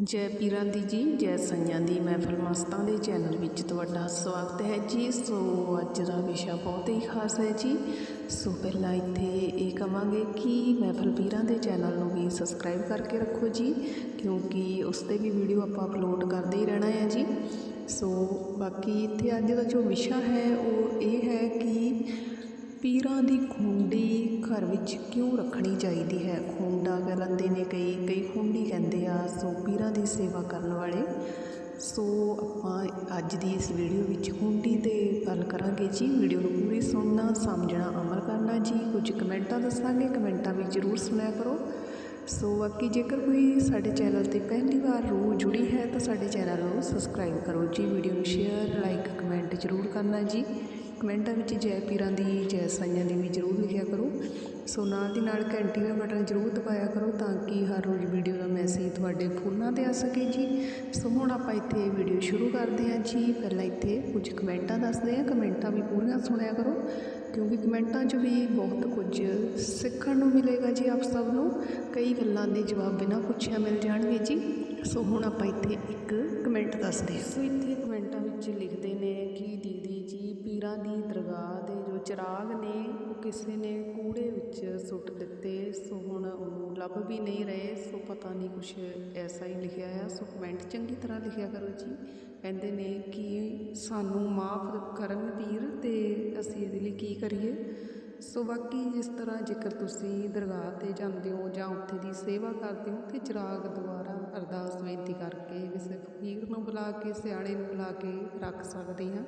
ਜੈ ਪੀਰਾਂ ਦੀ ਜੀ, ਜੈ ਸਈਆਂ ਦੀ। ਮਹਿਫਲ ਮਸਤਾਂ ਦੇ ਚੈਨਲ ਵਿੱਚ ਤੁਹਾਡਾ ਸਵਾਗਤ ਹੈ ਜੀ। ਸੋ ਅੱਜ ਦਾ ਵਿਸ਼ਾ ਬਹੁਤ ਹੀ ਖਾਸ ਹੈ ਜੀ। ਸੋ ਪਹਿਲਾਂ ਇੱਥੇ ਇਹ ਕਵਾਂਗੇ ਕਿ ਮਹਿਫਲ ਪੀਰਾਂ ਦੇ ਚੈਨਲ ਨੂੰ ਵੀ ਸਬਸਕ੍ਰਾਈਬ ਕਰਕੇ ਰੱਖੋ ਜੀ, ਕਿਉਂਕਿ ਉਸ ਤੇ ਵੀ ਵੀਡੀਓ ਆਪਾਂ ਅਪਲੋਡ ਕਰਦੇ ਹੀ ਰਹਿਣਾ ਹੈ ਜੀ। ਸੋ ਬਾਕੀ ਇੱਥੇ ਅੱਜ ਦਾ ਜੋ ਵਿਸ਼ਾ ਹੈ, ਉਹ ਇਹ ਹੈ ਕਿ ਪੀਰਾਂ ਦੀ ਖੂੰਡੀ ਘਰ ਵਿੱਚ ਕਿਉਂ ਰੱਖਣੀ ਚਾਹੀਦੀ ਹੈ? ਖੁੰਡਾ ਕਹਿੰਦੇ ਨੇ ਕਈ ਕਈ ਖੂੰਡੀ ਕਹਿੰਦੇ ਆ, ਸੋ ਪੀਰਾਂ ਦੀ ਸੇਵਾ ਕਰਨ ਵਾਲੇ, ਸੋ ਆਪਾਂ ਅੱਜ ਦੀ ਇਸ ਵੀਡੀਓ ਵਿੱਚ ਖੁੰਡੀ ਤੇ ਗੱਲ ਕਰਾਂਗੇ ਜੀ। ਵੀਡੀਓ ਨੂੰ ਪੂਰੀ ਸੁਣਨਾ, ਸਮਝਣਾ, ਅਮਲ ਕਰਨਾ ਜੀ। ਕੁਝ ਕਮੈਂਟਾਂ ਦੱਸਾਂਗੇ, ਕਮੈਂਟਾਂ ਵਿੱਚ ਜ਼ਰੂਰ ਸੁਣਿਆ ਕਰੋ। ਸੋ ਬਾਕੀ ਜੇਕਰ ਕੋਈ ਸਾਡੇ ਚੈਨਲ ਤੇ ਪਹਿਲੀ ਵਾਰ ਰੂ ਜੁੜੀ ਹੈ ਤਾਂ ਸਾਡੇ ਚੈਨਲ ਨੂੰ ਸਬਸਕ੍ਰਾਈਬ ਕਰੋ ਜੀ। ਵੀਡੀਓ ਨੂੰ ਸ਼ੇਅਰ, ਲਾਈਕ, ਕਮੈਂਟ ਜ਼ਰੂਰ ਕਰਨਾ ਜੀ। ਕਮੈਂਟਾਂ ਵਿੱਚ ਜੈ ਪੀਰਾਂ ਦੀ, ਜੈ ਸਾਈਆਂ ਦੀ ਵੀ ਜ਼ਰੂਰ ਲਿਖਿਆ ਕਰੋ। ਸੋ ਨਾਲ ਦੀ ਨਾਲ ਘੰਟੀ ਦਾ ਬਟਨ ਜ਼ਰੂਰ ਦਬਾਇਆ ਕਰੋ ਤਾਂ ਕਿ ਹਰ ਰੋਜ਼ ਵੀਡੀਓ ਦਾ ਮੈਸੇਜ ਤੁਹਾਡੇ ਫੋਨਾਂ ਤੇ ਆ ਸਕੇ ਜੀ। ਸੋ ਹੁਣ ਆਪਾਂ ਇੱਥੇ ਵੀਡੀਓ ਸ਼ੁਰੂ ਕਰਦੇ ਹਾਂ ਜੀ। ਪਹਿਲਾਂ ਇੱਥੇ ਕੁਝ ਕਮੈਂਟਾਂ ਦੱਸਦੇ ਹਾਂ। ਕਮੈਂਟਾਂ ਵੀ ਪੂਰੀਆਂ ਸੁਣਿਆ ਕਰੋ, ਕਿਉਂਕਿ ਕਮੈਂਟਾਂ 'ਚ ਵੀ ਬਹੁਤ ਕੁਝ ਸਿੱਖਣ ਨੂੰ ਮਿਲੇਗਾ ਜੀ ਆਪ ਸਭ ਨੂੰ। ਕਈ ਗੱਲਾਂ ਦੇ ਜਵਾਬ ਬਿਨਾਂ ਪੁੱਛਿਆ ਮਿਲ ਜਾਣਗੇ ਜੀ। ਸੋ ਹੁਣ ਆਪਾਂ ਇੱਥੇ ਇੱਕ ਕਮੈਂਟ ਦੱਸਦੇ ਹਾਂ। ਸੋ ਇੱਥੇ ਕਮੈਂਟਾਂ ਵਿੱਚ ਲਿਖਦੇ ਚਿਰਾਗ ਨੇ ਉਹ ਕਿਸੇ ਨੇ ਕੂੜੇ ਵਿੱਚ ਸੁੱਟ ਦਿੱਤੇ, ਸੋ ਹੁਣ ਉਹਨੂੰ ਲੱਭ ਵੀ ਨਹੀਂ ਰਹੇ, ਸੋ ਪਤਾ ਨਹੀਂ ਕੁਛ ਐਸਾ ਹੀ ਲਿਖਿਆ ਆ। ਸੋ ਕਮੈਂਟ ਚੰਗੀ ਤਰ੍ਹਾਂ ਲਿਖਿਆ ਕਰੋ ਜੀ। ਕਹਿੰਦੇ ਨੇ ਕਿ ਸਾਨੂੰ ਮਾਫ ਕਰਨ ਪੀਰ ਤੇ ਅਸੀਂ ਇਹਦੇ ਲਈ ਕੀ ਕਰੀਏ? ਸੋ ਬਾਕੀ ਜਿਸ ਤਰ੍ਹਾਂ ਜੇਕਰ ਤੁਸੀਂ ਦਰਗਾਹ ਤੇ ਜਾਂਦੇ ਹੋ ਜਾਂ ਉੱਥੇ ਦੀ ਸੇਵਾ ਕਰਦੇ ਹੋ ਤੇ ਚਿਰਾਗ ਦੁਆਰਾ ਅਰਦਾਸ ਬੇਨਤੀ ਕਰਕੇ ਕਿਸੇ ਫਕੀਰ ਨੂੰ ਬੁਲਾ ਕੇ, ਸਿਆਣੇ ਨੂੰ ਬੁਲਾ ਕੇ ਰੱਖ ਸਕਦੇ ਹਾਂ।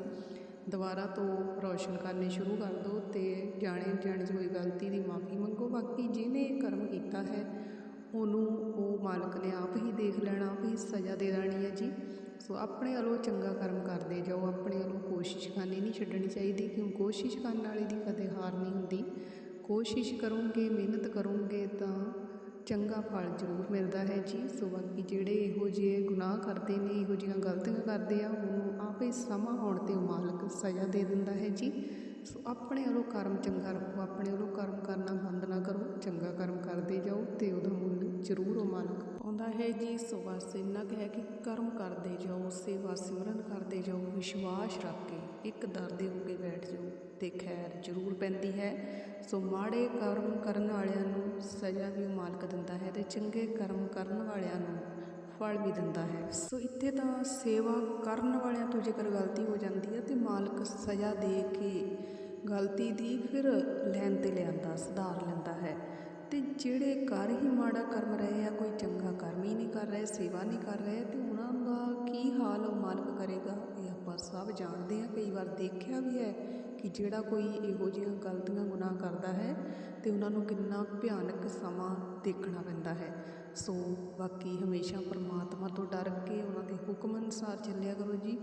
ਦੁਬਾਰਾ ਤੋਂ ਰੌਸ਼ਨ ਕਰਨੇ ਸ਼ੁਰੂ ਕਰ ਦਿਓ ਅਤੇ ਜਾਣੇ ਜਾਣੇ 'ਚ ਹੋਈ ਗਲਤੀ ਦੀ ਮਾਫੀ ਮੰਗੋ, ਬਾਕੀ ਜਿਹਨੇ ਕਰਮ ਕੀਤਾ ਹੈ, ਉਹਨੂੰ ਉਹ ਮਾਲਕ ਨੇ ਆਪ ਹੀ ਦੇਖ ਲੈਣਾ, ਆਪ ਹੀ ਸਜ਼ਾ ਦੇ ਦੇਣੀ ਹੈ ਜੀ। ਸੋ ਆਪਣੇ ਵੱਲੋਂ ਚੰਗਾ ਕਰਮ ਕਰਦੇ ਜਾਓ, ਆਪਣੇ ਵੱਲੋਂ ਕੋਸ਼ਿਸ਼ ਕਰਨੀ ਨਹੀਂ ਛੱਡਣੀ ਚਾਹੀਦੀ, ਕਿਉਂ ਕੋਸ਼ਿਸ਼ ਕਰਨ ਵਾਲੇ ਦੀ ਕਦੇ ਹਾਰ ਨਹੀਂ ਹੁੰਦੀ। ਕੋਸ਼ਿਸ਼ ਕਰੋਗੇ, ਮਿਹਨਤ ਕਰੋਗੇ ਤਾਂ ਚੰਗਾ ਫਲ ਜ਼ਰੂਰ ਮਿਲਦਾ ਹੈ ਜੀ। ਸੋ ਬਾਕੀ ਜਿਹੜੇ ਇਹੋ ਜਿਹੇ ਗੁਨਾਹ ਕਰਦੇ ਨੇ, ਇਹੋ ਜਿਹੀਆਂ ਗਲਤੀਆਂ ਕਰਦੇ ਆ, ਉਹਨੂੰ ਆਪੇ ਸਮਾਂ ਆਉਣ ਤੇ ਉਹ ਮਾਲਕ ਸਜ਼ਾ ਦੇ ਦਿੰਦਾ ਹੈ ਜੀ। ਸੋ ਆਪਣੇ ਵੱਲੋਂ ਕਰਮ ਚੰਗਾ ਰੱਖੋ, ਆਪਣੇ ਵੱਲੋਂ ਕਰਮ ਕਰਨਾ ਬੰਦ ਨਾ ਕਰੋ, ਚੰਗਾ ਕਰਮ ਕਰਦੇ ਜਾਓ ਤੇ ਉਹਦਾ ਮੁੱਲ ਜ਼ਰੂਰ ਉਹ ਮਾਲਕ ਪਾਉਂਦਾ ਹੈ ਜੀ। ਸੋ ਬਸ ਇੰਨਾ ਕੁ ਹੈ ਕਿ ਕਰਮ ਕਰਦੇ ਜਾਓ, ਸੇਵਾ ਸਿਮਰਨ ਕਰਦੇ ਜਾਓ, ਵਿਸ਼ਵਾਸ ਰੱਖ ਕੇ ਇੱਕ ਦਰ ਦੇ ਹੋ ਕੇ ਬੈਠ ਜਾਓ ਤੇ ਖੈਰ ਜ਼ਰੂਰ ਪੈਂਦੀ ਹੈ। ਸੋ ਮਾੜੇ ਕਰਮ ਕਰਨ ਵਾਲਿਆਂ ਨੂੰ ਸਜ਼ਾ ਵੀ ਉਹ ਮਾਲਕ ਦਿੰਦਾ ਹੈ ਤੇ ਚੰਗੇ ਕਰਮ ਕਰਨ ਵਾਲਿਆਂ ਨੂੰ ਫਲ ਵੀ ਦਿੰਦਾ ਹੈ। ਸੋ ਇੱਥੇ ਤਾਂ ਸੇਵਾ ਕਰਨ ਵਾਲਿਆਂ ਤੋਂ ਜੇਕਰ ਗਲਤੀ ਹੋ ਜਾਂਦੀ ਹੈ, ਤੇ ਮਾਲਕ ਸਜ਼ਾ ਦੇ ਕੇ ਗਲਤੀ ਦੀ ਫਿਰ ਲੈਣ ਤੇ ਲਿਆਂਦਾ, ਸੁਧਾਰ ਲੈਂਦਾ ਹੈ। ਤੇ ਜਿਹੜੇ ਕਰ ਹੀ ਮਾੜਾ ਕਰਮ ਰਹੇ ਆ, ਕੋਈ ਚੰਗਾ ਕਰਮ ਹੀ ਨਹੀਂ ਕਰ ਰਹੇ, ਸੇਵਾ ਨਹੀਂ ਕਰ ਰਹੇ, ਤੇ ਉਹਨਾਂ ਦਾ ਕੀ ਹਾਲ ਉਹ ਮਾਲਕ ਕਰੇਗਾ? ਇਹ ਆਪਾਂ ਸਭ ਜਾਣਦੇ ਆ ਕਈ ਵਾਰ ਦੇਖਿਆ ਵੀ ਹੈ ਕਿ ਜਿਹੜਾ ਕੋਈ ਇਹੋ ਜਿਹੀਆਂ ਗਲਤੀਆਂ ਗੁਨਾਹ ਕਰਦਾ ਹੈ, ਤੇ ਉਹਨਾਂ ਨੂੰ ਕਿੰਨਾ ਭਿਆਨਕ ਸਮਾਂ ਦੇਖਣਾ ਪੈਂਦਾ ਹੈ। ਸੋ ਬਾਕੀ ਹਮੇਸ਼ਾ ਪਰਮਾਤਮਾ ਤੋਂ ਡਰ ਕੇ ਉਹਨਾਂ ਦੇ ਹੁਕਮ ਅਨੁਸਾਰ ਚੱਲਿਆ ਕਰੋ ਜੀ।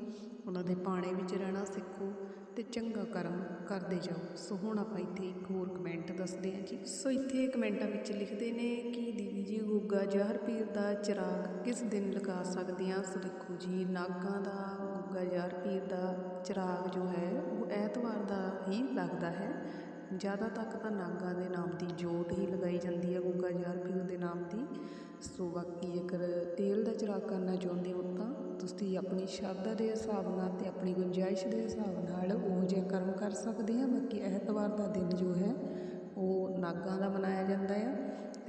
ਉਹਨਾਂ ਦੇ ਬਾਣੇ ਵਿੱਚ ਰਹਿਣਾ ਸਿੱਖੋ ਤੇ ਚੰਗਾ ਕਰਮ ਕਰਦੇ ਜਾਓ। ਸੋ ਹੁਣ ਆਪਾਂ ਇੱਥੇ ਇੱਕ ਹੋਰ ਕਮੈਂਟ ਦੱਸਦੇ ਹਾਂ ਜੀ। ਸੋ ਇੱਥੇ ਕਮੈਂਟਾਂ ਵਿੱਚ ਲਿਖਦੇ ਨੇ ਕਿ ਦੀਦੀ ਜੀ, ਗੁੱਗਾ ਜ਼ਹਿਰ ਪੀਰ ਦਾ ਚਿਰਾਗ ਕਿਸ ਦਿਨ ਲਗਾ ਸਕਦੇ ਹਾਂ? ਸੋ ਦੇਖੋ ਜੀ, ਨਾਗਾਂ ਦਾ, ਗੁੱਗਾ ਜ਼ਹਿਰ ਪੀਰ ਦਾ ਚਿਰਾਗ ਜੋ ਹੈ, ਉਹ ਐਤਵਾਰ ਦਾ ਹੀ ਲੱਗਦਾ ਹੈ। ਜ਼ਿਆਦਾ ਤੱਕ ਤਾਂ ਨਾਗਾਂ ਦੇ ਨਾਮ ਦੀ ਜੋਤ ਹੀ ਲਗਾਈ ਜਾਂਦੀ ਹੈ ਗੁੱਗਾ ਜਹਰ ਪੀਰ ਦੇ ਨਾਮ ਦੀ। ਸੋ ਬਾਕੀ ਜੇਕਰ ਤੇਲ ਦਾ ਚਿਰਾਗ ਕਰਨਾ ਚਾਹੁੰਦੇ ਹੋ ਤਾਂ ਤੁਸੀਂ ਆਪਣੀ ਸ਼ਰਧਾ ਦੇ ਹਿਸਾਬ ਨਾਲ ਅਤੇ ਆਪਣੀ ਗੁੰਜਾਇਸ਼ ਦੇ ਹਿਸਾਬ ਨਾਲ ਉਹ ਜਿਹਾ ਕਰਮ ਕਰ ਸਕਦੇ ਆ। ਬਾਕੀ ਐਤਵਾਰ ਦਾ ਦਿਨ ਜੋ ਹੈ, ਉਹ ਨਾਗਾਂ ਦਾ ਮਨਾਇਆ ਜਾਂਦਾ ਆ।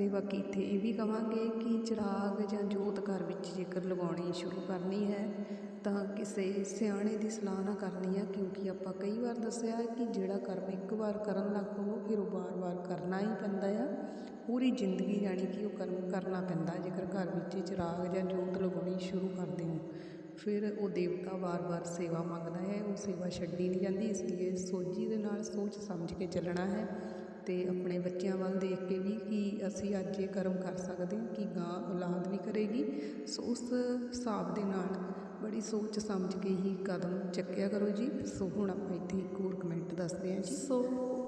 ਅਤੇ ਬਾਕੀ ਇੱਥੇ ਇਹ ਵੀ ਕਵਾਂਗੇ ਕਿ ਚਿਰਾਗ ਜਾਂ ਜੋਤ ਘਰ ਵਿੱਚ ਜੇਕਰ ਲਗਾਉਣੀ ਸ਼ੁਰੂ ਕਰਨੀ ਹੈ, ਤਾਂ ਕਿਸੇ ਸਿਆਣੇ ਦੀ ਸਲਾਹ ਨਾ ਕਰਨੀ ਹੈ, ਕਿਉਂਕਿ ਆਪਾਂ ਕਈ ਵਾਰ ਦੱਸਿਆ ਹੈ ਕਿ ਜਿਹੜਾ ਕਰਮ ਇੱਕ ਵਾਰ ਕਰਨ ਲੱਗ ਪਵੋ ਫਿਰ ਉਹ ਵਾਰ-ਵਾਰ ਕਰਨਾ ਹੀ ਪੈਂਦਾ ਆ। ਪੂਰੀ ਜ਼ਿੰਦਗੀ ਜਾਣੀ ਕਿ ਉਹ ਕਰਮ ਕਰਨਾ ਪੈਂਦਾ, ਜੇਕਰ ਘਰ ਵਿੱਚ ਚਿਰਾਗ ਜਾਂ ਜੋਤ ਲਗਾਉਣੀ ਸ਼ੁਰੂ ਕਰਦੇ ਹੋ ਫਿਰ ਉਹ ਦੇਵਤਾ ਵਾਰ-ਵਾਰ ਸੇਵਾ ਮੰਗਦਾ ਹੈ, ਉਹ ਸੇਵਾ ਛੱਡੀ ਨਹੀਂ ਜਾਂਦੀ, ਇਸ ਲਈ ਸੋਝੀ ਦੇ ਨਾਲ ਸੋਚ ਸਮਝ ਕੇ ਚੱਲਣਾ ਹੈ। ਅਤੇ ਆਪਣੇ ਬੱਚਿਆਂ ਵੱਲ ਦੇਖ ਕੇ ਵੀ ਕਿ ਅਸੀਂ ਅੱਜ ਇਹ ਕਰਮ ਕਰ ਸਕਦੇ ਹਾਂ, ਕਿ ਗਾਂ ਔਲਾਦ ਵੀ ਕਰੇਗੀ। ਸੋ ਉਸ ਹਿਸਾਬ ਦੇ ਨਾਲ ਬੜੀ ਸੋਚ ਸਮਝ ਕੇ ਹੀ ਕਦਮ ਚੱਕਿਆ ਕਰੋ ਜੀ। ਸੋ ਹੁਣ ਆਪਾਂ ਇੱਥੇ ਇੱਕ ਹੋਰ ਕਮੈਂਟ ਦੱਸਦੇ ਹਾਂ ਜੀ। ਸੋ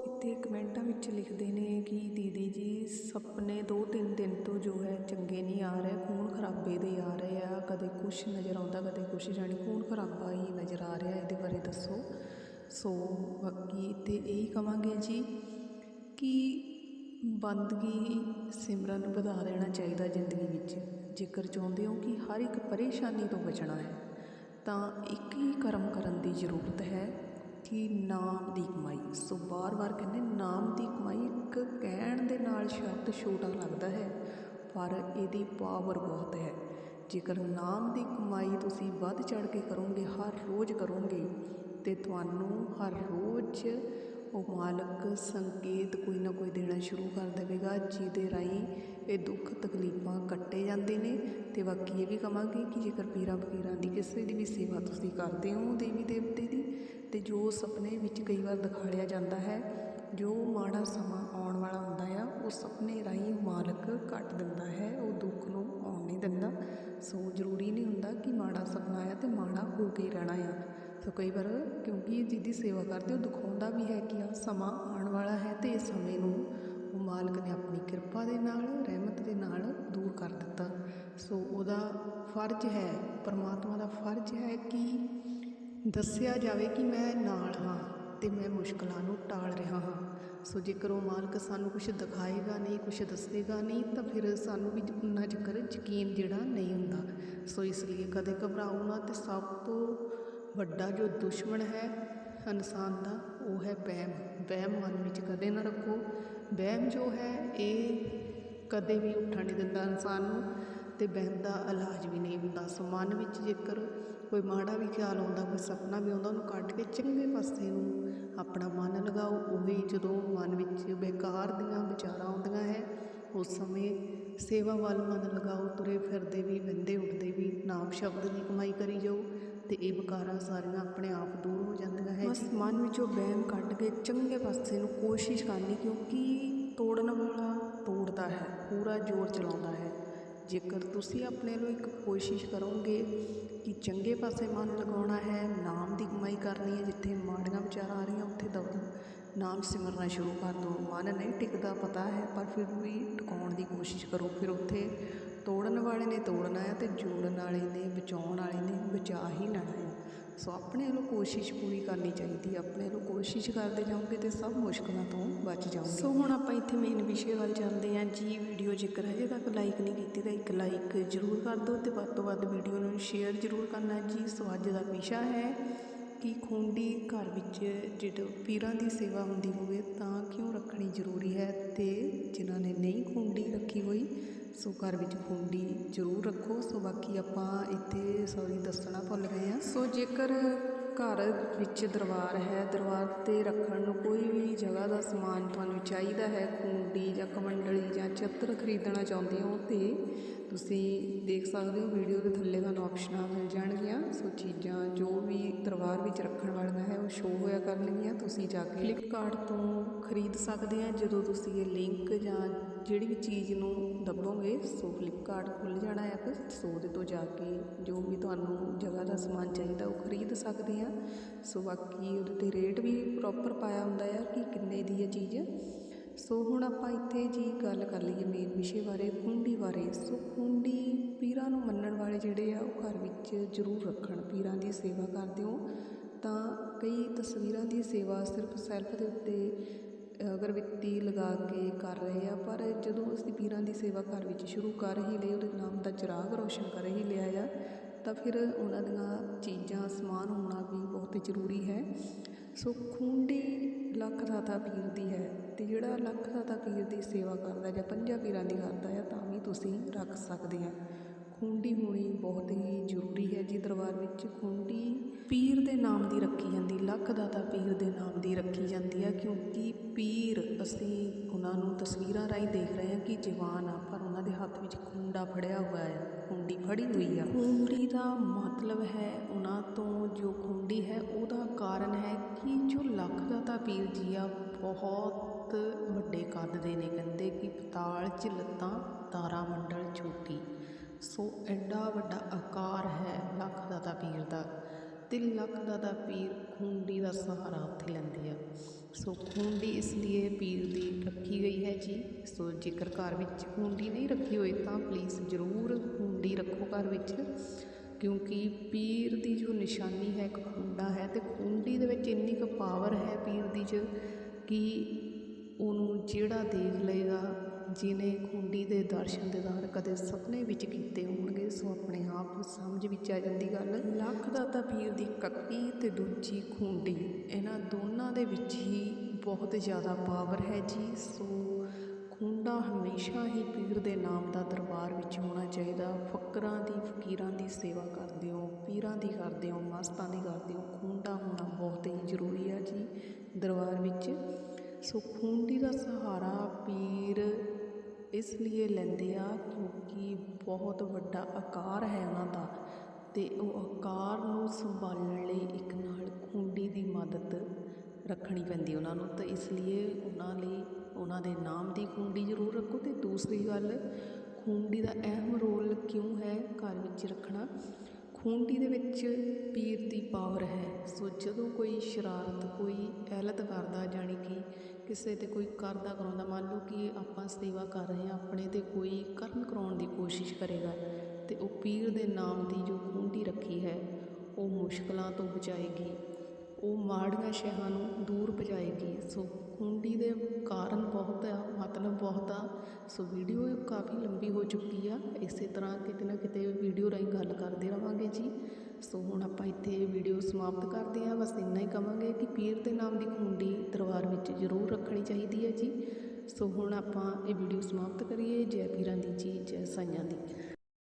ਇੱਥੇ ਕਮੈਂਟਾਂ ਵਿੱਚ ਲਿਖਦੇ ਨੇ ਕਿ ਦੀਦੀ ਜੀ, ਸੁਪਨੇ ਦੋ ਤਿੰਨ ਦਿਨ ਤੋਂ ਜੋ ਹੈ ਚੰਗੇ ਨਹੀਂ ਆ ਰਹੇ, ਖੂਨ ਖਰਾਬੇ ਦੇ ਆ ਰਹੇ ਆ। ਕਦੇ ਕੁਛ ਨਜ਼ਰ ਆਉਂਦਾ, ਕਦੇ ਕੁਛ ਜਾਣੀ ਖੂਨ ਖਰਾਬਾ ਹੀ ਨਜ਼ਰ ਆ ਰਿਹਾ ਇਹਦੇ ਬਾਰੇ ਦੱਸੋ। ਸੋ ਬਾਕੀ ਇੱਥੇ ਇਹੀ ਕਵਾਂਗੇ ਜੀ ਕਿ ਬੰਦਗੀ ਸਿਮਰਨ ਨੂੰ ਵਧਾ ਦੇਣਾ ਚਾਹੀਦਾ ਜ਼ਿੰਦਗੀ ਵਿੱਚ। ਜੇਕਰ ਚਾਹੁੰਦੇ ਹੋ ਕਿ ਹਰ ਇੱਕ ਪਰੇਸ਼ਾਨੀ ਤੋਂ ਬਚਣਾ ਹੈ, ਤਾਂ ਇੱਕ ਹੀ ਕਰਮ ਕਰਨ ਦੀ ਜ਼ਰੂਰਤ ਹੈ ਕਿ ਨਾਮ ਦੀ ਕਮਾਈ। ਸੋ ਬਾਰ-ਬਾਰ ਕਹਿੰਦੇ ਨਾਮ ਦੀ ਕਮਾਈ ਇੱਕ ਕਹਿਣ ਦੇ ਨਾਲ ਸ਼ਬਦ ਛੋਟਾ ਲੱਗਦਾ ਹੈ, ਪਰ ਇਹਦੀ ਪਾਵਰ ਬਹੁਤ ਹੈ। ਜੇਕਰ ਨਾਮ ਦੀ ਕਮਾਈ ਤੁਸੀਂ ਵੱਧ ਚੜ ਕੇ ਕਰੋਗੇ, ਹਰ ਰੋਜ਼ ਕਰੋਗੇ, ਤੇ ਤੁਹਾਨੂੰ ਹਰ ਰੋਜ਼ ਉਹ ਮਾਲਕ ਸੰਕੇਤ ਕੋਈ ਨਾ ਕੋਈ ਦੇਣਾ ਸ਼ੁਰੂ ਕਰ ਦੇਵੇਗਾ, ਜਿਹਦੇ ਰਾਹੀਂ ਇਹ ਦੁੱਖ ਤਕਲੀਫਾਂ ਕੱਟੇ ਜਾਂਦੇ ਨੇ। ਤੇ ਬਾਕੀ ਇਹ ਵੀ ਕਵਾਂਗੇ ਕਿ ਜੇਕਰ ਪੀਰਾਂ ਫਕੀਰਾਂ ਦੀ ਕਿਸੇ ਦੀ ਵੀ ਸੇਵਾ ਤੁਸੀਂ ਕਰਦੇ ਹੋ ਦੇਵੀ ਦੇਵਤੇ ਦੀ, ਤੇ ਜੋ ਸੁਪਨੇ ਵਿੱਚ ਕਈ ਵਾਰ ਦਿਖਾਲਿਆ ਜਾਂਦਾ ਹੈ, ਜੋ ਮਾੜਾ ਸਮਾਂ ਆਉਣ ਵਾਲਾ ਹੁੰਦਾ ਆ, ਉਹ ਸੁਪਨੇ ਰਾਹੀਂ ਮਾਲਕ ਕੱਟ ਦਿੰਦਾ ਹੈ, ਉਹ ਦੁੱਖ ਨੂੰ ਆਉਣ ਨਹੀਂ ਦਿੰਦਾ। ਸੋ ਜ਼ਰੂਰੀ ਨਹੀਂ ਹੁੰਦਾ ਕਿ ਮਾੜਾ ਸੁਪਨਾ ਆ ਤੇ ਮਾੜਾ ਹੋ ਕੇ ਰਹਿਣਾ ਆ। ਸੋ ਕਈ ਵਾਰ ਕਿਉਂਕਿ ਜਿਹਦੀ ਸੇਵਾ ਕਰਦੇ ਉਹ ਦਿਖਾਉਂਦਾ ਵੀ ਹੈ ਕਿ ਆ ਸਮਾਂ ਆਉਣ ਵਾਲਾ ਹੈ ਤੇ ਇਸ ਸਮੇਂ ਨੂੰ ਉਹ ਮਾਲਕ ਨੇ ਆਪਣੀ ਕਿਰਪਾ ਦੇ ਨਾਲ, ਰਹਿਮਤ ਦੇ ਨਾਲ ਦੂਰ ਕਰ ਦਿੱਤਾ। ਸੋ ਉਹਦਾ ਫਰਜ਼ ਹੈ, ਪਰਮਾਤਮਾ ਦਾ ਫਰਜ਼ ਹੈ ਕਿ ਦੱਸਿਆ ਜਾਵੇ ਕਿ ਮੈਂ ਨਾਲ ਹਾਂ ਤੇ ਮੈਂ ਮੁਸ਼ਕਲਾਂ ਨੂੰ ਟਾਲ ਰਿਹਾ ਹਾਂ। ਸੋ ਜੇਕਰ ਉਹ ਮਾਲਕ ਸਾਨੂੰ ਕੁਝ ਦਿਖਾਏਗਾ ਨਹੀਂ ਕੁਝ ਦੱਸੇਗਾ ਨਹੀਂ, ਤਾਂ ਫਿਰ ਸਾਨੂੰ ਵੀ ਉਹਨਾਂ ਚੱਕਰ ਯਕੀਨ ਜਿਹੜਾ ਨਹੀਂ ਹੁੰਦਾ। ਸੋ ਇਸ ਲਈ ਕਦੇ ਘਬਰਾਓ ਨਾ ਤੇ ਸਭ ਤੋਂ ਵੱਡਾ ਜੋ ਦੁਸ਼ਮਣ ਹੈ, ਇਨਸਾਨ ਦਾ, ਉਹ ਹੈ ਵਹਿਮ। ਵਹਿਮ ਮਨ ਵਿੱਚ ਕਦੇ ਨਾ ਰੱਖੋ। ਵਹਿਮ ਜੋ ਹੈ, ਇਹ ਕਦੇ ਵੀ ਉੱਠਣ ਨਹੀਂ ਦਿੰਦਾ ਇਨਸਾਨ ਨੂੰ ਤੇ ਵਹਿਮ ਦਾ ਇਲਾਜ ਵੀ ਨਹੀਂ ਹੁੰਦਾ। ਸੋ ਮਨ ਵਿੱਚ ਜੇਕਰ ਕੋਈ ਮਾੜਾ ਵੀ ਖਿਆਲ ਆਉਂਦਾ, ਕੋਈ ਸੁਪਨਾ ਵੀ ਆਉਂਦਾ, ਉਹਨੂੰ ਕੱਢ ਕੇ ਚੰਗੇ ਪਾਸੇ ਨੂੰ ਆਪਣਾ ਮਨ ਲਗਾਓ। ਉਹੀ ਜਦੋਂ ਮਨ ਵਿੱਚ ਬੇਕਾਰ ਦੀਆਂ ਵਿਚਾਰਾਂ ਆਉਂਦੀਆਂ ਹੈ, ਉਸ ਸਮੇਂ ਸੇਵਾ ਵੱਲ ਮਨ ਲਗਾਓ। ਤੁਰੇ ਫਿਰਦੇ ਵੀ ਬੰਦੇ ਉੱਠਦੇ ਵੀ ਨਾਮ ਸ਼ਬਦ ਦੀ ਕਮਾਈ ਕਰੀ ਜਾਓ। ਅਤੇ ਇਹ ਵਿਕਾਰਾਂ ਸਾਰੀਆਂ ਆਪਣੇ ਆਪ ਦੂਰ ਹੋ ਜਾਂਦੀਆਂ ਹੈ ਬਸ ਮਨ ਵਿੱਚੋਂ ਵਹਿਮ ਕੱਢ ਕੇ ਚੰਗੇ ਪਾਸੇ ਨੂੰ ਕੋਸ਼ਿਸ਼ ਕਰਨੀ, ਕਿਉਂਕਿ ਤੋੜਨ ਵਾਲਾ ਤੋੜਦਾ ਹੈ, ਪੂਰਾ ਜ਼ੋਰ ਚਲਾਉਂਦਾ ਹੈ। ਜੇਕਰ ਤੁਸੀਂ ਆਪਣੇ ਨੂੰ ਇੱਕ ਕੋਸ਼ਿਸ਼ ਕਰੋਗੇ ਕਿ ਚੰਗੇ ਪਾਸੇ ਮਨ ਲਗਾਉਣਾ ਹੈ, ਨਾਮ ਦੀ ਕਮਾਈ ਕਰਨੀ ਹੈ, ਜਿੱਥੇ ਮਾੜੀਆਂ ਵਿਚਾਰਾਂ ਆ ਰਹੀਆਂ, ਉੱਥੇ ਦਬ ਨਾਮ ਸਿਮਰਨਾ ਸ਼ੁਰੂ ਕਰ ਦਿਓ। ਮਨ ਨਹੀਂ ਟਿਕਦਾ, ਪਤਾ ਹੈ, ਪਰ ਫਿਰ ਵੀ ਟਿਕਾਉਣ ਦੀ ਕੋਸ਼ਿਸ਼ ਕਰੋ। ਫਿਰ ਉੱਥੇ ਤੋੜਨ ਵਾਲੇ ਨੇ ਤੋੜਨਾ ਆ ਅਤੇ ਜੋੜਨ ਵਾਲੇ ਨੇ, ਬਚਾਉਣ ਵਾਲੇ ਨੇ ਬਚਾ ਹੀ ਲੈਣਾ ਹੈ ਸੋ ਆਪਣੇ ਵੱਲੋਂ ਕੋਸ਼ਿਸ਼ ਪੂਰੀ ਕਰਨੀ ਚਾਹੀਦੀ ਆਪਣੇ ਵੱਲੋਂ ਕੋਸ਼ਿਸ਼ ਕਰਦੇ ਜਾਓਗੇ ਤੇ ਸਭ ਮੁਸ਼ਕਲਾਂ ਤੋਂ ਬਚ ਜਾਓਗੇ। ਸੋ ਹੁਣ ਆਪਾਂ ਇੱਥੇ ਮੇਨ ਵਿਸ਼ੇ ਵੱਲ ਚੱਲਦੇ ਹਾਂ ਜੀ ਵੀਡੀਓ ਜੇਕਰ ਹਜੇ ਤੱਕ ਲਾਈਕ ਨਹੀਂ ਕੀਤੀ ਤਾਂ ਇੱਕ ਲਾਈਕ ਜ਼ਰੂਰ ਕਰ ਦਿਓ ਤੇ ਵੱਧ ਤੋਂ ਵੱਧ ਵੀਡੀਓ ਨੂੰ ਸ਼ੇਅਰ ਜ਼ਰੂਰ ਕਰਨਾ। ਜੀ ਸੋ ਅੱਜ ਦਾ ਵਿਸ਼ਾ ਹੈ ਕਿ ਖੂੰਡੀ ਘਰ ਵਿੱਚ ਜਦੋਂ ਪੀਰਾਂ ਦੀ ਸੇਵਾ ਹੁੰਦੀ ਹੋਵੇ ਤਾਂ ਕਿਉਂ ਰੱਖਣੀ ਜ਼ਰੂਰੀ ਹੈ ਅਤੇ ਜਿਨ੍ਹਾਂ ਨੇ ਨਹੀਂ ਖੂੰਡੀ ਰੱਖੀ ਹੋਈ, ਸੋ ਘਰ ਵਿੱਚ ਖੂੰਡੀ ਜ਼ਰੂਰ ਰੱਖੋ। ਸੋ ਬਾਕੀ ਆਪਾਂ ਇੱਥੇ ਸੌਰੀ ਦੱਸਣਾ ਭੁੱਲ ਗਏ ਹਾਂ। ਸੋ ਜੇਕਰ ਘਰ ਵਿੱਚ ਦਰਬਾਰ ਹੈ। ਦਰਬਾਰ ਤੇ ਰੱਖਣ ਨੂੰ ਕੋਈ ਵੀ ਜਗ੍ਹਾ ਦਾ ਸਮਾਨ ਤੁਹਾਨੂੰ ਚਾਹੀਦਾ ਹੈ। ਖੁੰਡੀ ਜਾਂ ਕਮੰਡਲੀ ਜਾਂ ਚੱਤਰ ਖਰੀਦਣਾ ਚਾਹੁੰਦੇ ਹੋ ਤੇ ਤੁਸੀਂ ਦੇਖ ਸਕਦੇ ਹੋ ਵੀਡੀਓ ਦੇ ਥੱਲੇ ਤੁਹਾਨੂੰ ਆਪਸ਼ਨਾਂ ਮਿਲ ਜਾਣਗੀਆਂ। ਸੋ ਚੀਜ਼ਾਂ ਜੋ ਵੀ ਦਰਬਾਰ ਵਿੱਚ ਰੱਖਣ ਵਾਲੀਆਂ ਹੈ ਉਹ ਸ਼ੋਅ ਹੋਇਆ ਕਰਨਗੀਆਂ। ਤੁਸੀਂ ਜਾ ਕੇ ਫਲਿੱਪਕਾਰਟ ਤੋਂ ਖਰੀਦ ਸਕਦੇ ਆ। ਜਦੋਂ ਤੁਸੀਂ ਇਹ ਲਿੰਕ ਜਾਂ ਜਿਹੜੀ ਵੀ ਚੀਜ਼ ਨੂੰ ਦੱਬੋਗੇ, ਸੋ ਫਲਿੱਪਕਾਰਟ ਖੁੱਲ੍ਹ ਜਾਣਾ ਐਪ ਸੋ ਉਹਦੇ ਤੋਂ ਜਾ ਕੇ ਜੋ ਵੀ ਤੁਹਾਨੂੰ ਜਗ੍ਹਾ ਦਾ ਸਮਾਨ ਚਾਹੀਦਾ, ਉਹ ਖਰੀਦ ਸਕਦੇ ਆ ਸੋ ਬਾਕੀ ਉਹਦੇ ਤੇ ਰੇਟ ਵੀ ਪ੍ਰੋਪਰ ਪਾਇਆ ਹੁੰਦਾ ਆ ਕਿ ਕਿੰਨੇ ਦੀ ਹੈ ਚੀਜ਼। ਸੋ ਹੁਣ ਆਪਾਂ ਇੱਥੇ ਜੀ ਗੱਲ ਕਰ ਲਈਏ ਮੇਨ ਵਿਸ਼ੇ ਬਾਰੇ, ਖੁੰਡੀ ਬਾਰੇ। ਸੋ ਖੁੰਡੀ ਪੀਰਾਂ ਨੂੰ ਮੰਨਣ ਵਾਲੇ ਜਿਹੜੇ ਆ, ਉਹ ਘਰ ਵਿੱਚ ਜ਼ਰੂਰ ਰੱਖਣ, ਪੀਰਾਂ ਦੀ ਸੇਵਾ ਕਰਦੇ ਹੋ ਤਾਂ ਕਈ ਤਸਵੀਰਾਂ ਦੀ ਸੇਵਾ ਸਿਰਫ ਸੈਲਫ ਦੇ ਉੱਤੇ ਅਗਰਬੱਤੀ ਲਗਾ ਕੇ ਕਰ ਰਹੇ ਆ, ਪਰ ਜਦੋਂ ਅਸੀਂ ਪੀਰਾਂ ਦੀ ਸੇਵਾ ਘਰ ਵਿੱਚ ਸ਼ੁਰੂ ਕਰ ਹੀ ਲਈ, ਉਹਦੇ ਨਾਮ ਦਾ ਚਿਰਾਗ ਰੋਸ਼ਨ ਕਰ ਹੀ ਲਿਆ ਆ, ਤਾਂ ਫਿਰ ਉਹਨਾਂ ਦੀਆਂ ਚੀਜ਼ਾਂ, ਸਮਾਨ ਹੋਣਾ ਵੀ ਬਹੁਤ ਜ਼ਰੂਰੀ ਹੈ। ਸੋ ਖੂੰਡੀ ਲੱਖ ਦਾਤਾ ਪੀਰ ਦੀ ਹੈ ਤੇ ਜਿਹੜਾ ਲੱਖ ਦਾਤਾ ਪੀਰ ਦੀ ਸੇਵਾ ਕਰਦਾ ਜਾਂ ਪੰਜਾਂ ਪੀਰਾਂ ਦੀ ਕਰਦਾ ਆ, ਤਾਂ ਵੀ ਤੁਸੀਂ ਰੱਖ ਸਕਦੇ ਆ। ਖੁੰਡੀ ਹੋਣੀ ਬਹੁਤ ਹੀ ਜ਼ਰੂਰੀ ਹੈ। ਜੀ ਦਰਬਾਰ ਵਿੱਚ ਖੁੰਡੀ ਪੀਰ ਦੇ ਨਾਮ ਦੀ ਰੱਖੀ ਜਾਂਦੀ, ਲੱਖ ਦਾਤਾ ਪੀਰ ਦੇ ਨਾਮ ਦੀ ਰੱਖੀ ਜਾਂਦੀ ਹੈ, ਕਿਉਂਕਿ ਪੀਰ ਅਸੀਂ ਉਹਨਾਂ ਨੂੰ ਤਸਵੀਰਾਂ ਰਾਹੀਂ ਦੇਖ ਰਹੇ ਹਾਂ ਕਿ ਜਵਾਨ ਆ, ਪਰ ਉਹਨਾਂ ਦੇ ਹੱਥ ਵਿੱਚ ਖੁੰਡਾ ਫੜਿਆ ਹੋਇਆ ਹੈ, ਖੁੰਡੀ ਫੜੀ ਹੋਈ ਆ। ਖੁੰਡੀ ਦਾ ਮਤਲਬ ਹੈ ਉਹਨਾਂ ਤੋਂ ਜੋ ਖੁੰਡੀ ਹੈ, ਉਹਦਾ ਕਾਰਨ ਹੈ ਕਿ ਜੋ ਲੱਖ ਦਾਤਾ ਪੀਰ ਜੀ ਆ, ਬਹੁਤ ਵੱਡੇ ਕੱਦ ਦੇ ਨੇ, ਕਹਿੰਦੇ ਕਿ ਪਤਾਲ 'ਚ ਲੱਤਾਂ ਤਾਰਾ ਮੰਡਲ ਛੋਟੀ ਸੋ ਐਡਾ ਵੱਡਾ ਆਕਾਰ ਹੈ ਲੱਖ ਦਾਤਾ ਪੀਰ ਦਾ ਤੇ ਲੱਖ ਦਾਤਾ ਪੀਰ ਖੁੰਡੀ ਦਾ ਸਹਾਰਾ ਉੱਥੇ ਲੈਂਦੇ ਆ। ਸੋ ਖੁੰਡੀ ਇਸ ਲਈ ਪੀਰ ਦੀ ਰੱਖੀ ਗਈ ਹੈ ਜੀ। ਸੋ ਜੇਕਰ ਘਰ ਵਿੱਚ ਖੁੰਡੀ ਨਹੀਂ ਰੱਖੀ ਹੋਈ ਤਾਂ ਪਲੀਜ਼ ਜ਼ਰੂਰ ਖੁੰਡੀ ਰੱਖੋ ਘਰ ਵਿੱਚ, ਕਿਉਂਕਿ ਪੀਰ ਦੀ ਜੋ ਨਿਸ਼ਾਨੀ ਹੈ ਇੱਕ ਖੁੰਡਾ ਹੈ ਤੇ ਖੁੰਡੀ ਦੇ ਵਿੱਚ ਇੰਨੀ ਕੁ ਪਾਵਰ ਹੈ ਪੀਰ ਦੀ ਚ ਕਿ ਉਹਨੂੰ ਜਿਹੜਾ ਦੇਖ ਲਏਗਾ ਜਿਨੇ ਖੁੰਡੀ ਦੇ ਦਰਸ਼ਨ ਦੀਦਾਰ ਕਦੇ ਸੁਪਨੇ ਵਿੱਚ ਕੀਤੇ ਹੋਣਗੇ, ਸੋ ਆਪਣੇ ਆਪ ਸਮਝ ਵਿੱਚ ਆ ਜਾਂਦੀ ਗੱਲ। ਲੱਖ ਦਾ ਤਾਂ ਪੀਰ ਦੀ ਕੱਕੀ ਤੇ ਦੂਜੀ ਖੁੰਡੀ, ਇਹਨਾਂ ਦੋਨਾਂ ਦੇ ਵਿੱਚ ਹੀ ਬਹੁਤ ਜ਼ਿਆਦਾ ਪਾਵਰ ਹੈ ਜੀ। ਸੋ ਖੁੰਡਾ ਹਮੇਸ਼ਾ ਹੀ ਪੀਰ ਦੇ ਨਾਮ ਦਾ ਦਰਬਾਰ ਵਿੱਚ ਹੋਣਾ ਚਾਹੀਦਾ। ਫਕਰਾਂ ਦੀ, ਫਕੀਰਾਂ ਦੀ ਸੇਵਾ ਕਰਦੇ ਹੋ ਪੀਰਾਂ ਦੀ ਕਰਦੇ ਹੋ ਮਸਤਾਂ ਦੀ ਕਰਦੇ ਹੋ ਖੁੰਡਾ ਹੋਣਾ ਬਹੁਤ ਹੀ ਜ਼ਰੂਰੀ ਆ ਜੀ ਦਰਬਾਰ ਵਿੱਚ। ਸੋ ਖੁੰਡੀ ਦਾ ਸਹਾਰਾ ਪੀਰ ਇਸ ਲਈ ਲੈਂਦੇ ਆ ਕਿਉਂਕਿ ਬਹੁਤ ਵੱਡਾ ਆਕਾਰ ਹੈ ਉਹਨਾਂ ਦਾ ਅਤੇ ਉਹ ਆਕਾਰ ਨੂੰ ਸੰਭਾਲਣ ਲਈ ਇੱਕ ਨਾਲ ਖੁੰਡੀ ਦੀ ਮਦਦ ਰੱਖਣੀ ਪੈਂਦੀ ਉਹਨਾਂ ਨੂੰ ਤਾਂ ਇਸ ਲਈ ਉਹਨਾਂ ਲਈ ਉਹਨਾਂ ਦੇ ਨਾਮ ਦੀ ਖੂੰਡੀ ਜ਼ਰੂਰ ਰੱਖੋ ਅਤੇ ਦੂਸਰੀ ਗੱਲ ਖੁੰਡੀ ਦਾ ਅਹਿਮ ਰੋਲ ਕਿਉਂ ਹੈ? ਘਰ ਵਿੱਚ ਰੱਖਣਾ। ਖੂੰਡੀ ਦੇ ਵਿੱਚ ਪੀਰ ਦੀ ਪਾਵਰ ਹੈ। ਸੋ ਜਦੋਂ ਕੋਈ ਸ਼ਰਾਰਤ, ਕੋਈ ਐਲਤ ਕਰਦਾ, ਜਾਣੀ ਕਿ ਕਿਸੇ ਤੇ ਕੋਈ ਕਰਦਾ ਕਰਾਉਂਦਾ, ਮੰਨ ਲਓ ਕਿ ਆਪਾਂ ਸੇਵਾ ਕਰ ਰਹੇ ਹਾਂ, ਆਪਣੇ ਤੇ ਕੋਈ ਕਰਨ ਕਰਾਉਣ ਦੀ ਕੋਸ਼ਿਸ਼ ਕਰੇਗਾ ਅਤੇ ਉਹ ਪੀਰ ਦੇ ਨਾਮ ਦੀ ਜੋ ਖੂੰਡੀ ਰੱਖੀ ਹੈ, ਉਹ ਮੁਸ਼ਕਲਾਂ ਤੋਂ ਬਚਾਏਗੀ। ਉਹ ਮਾੜੀਆਂ ਸ਼ਹਿਆਂ ਨੂੰ ਦੂਰ ਭਜਾਏਗੀ। ਸੋ ਖੁੰਡੀ ਦੇ ਕਾਰਨ ਬਹੁਤ ਆ, ਮਤਲਬ ਬਹੁਤ ਆ। ਸੋ ਵੀਡੀਓ ਕਾਫੀ ਲੰਬੀ ਹੋ ਚੁੱਕੀ ਆ। ਇਸੇ ਤਰ੍ਹਾਂ ਕਿਤੇ ਨਾ ਕਿਤੇ ਵੀਡੀਓ ਰਾਹੀਂ ਗੱਲ ਕਰਦੇ ਰਵਾਂਗੇ ਜੀ। ਸੋ ਹੁਣ ਆਪਾਂ ਇੱਥੇ ਵੀਡੀਓ ਸਮਾਪਤ ਕਰਦੇ ਹਾਂ। ਬਸ ਇੰਨਾ ਹੀ ਕਵਾਂਗੇ ਕਿ ਪੀਰ ਦੇ ਨਾਮ ਦੀ ਖੁੰਡੀ ਦਰਬਾਰ ਵਿੱਚ ਜ਼ਰੂਰ ਰੱਖਣੀ ਚਾਹੀਦੀ ਹੈ ਜੀ। ਸੋ ਹੁਣ ਆਪਾਂ ਇਹ ਵੀਡੀਓ ਸਮਾਪਤ ਕਰੀਏ। ਜੈ ਪੀਰਾਂ ਦੀ ਜੀ, ਜੈ ਸਾਈਆਂ ਦੀ।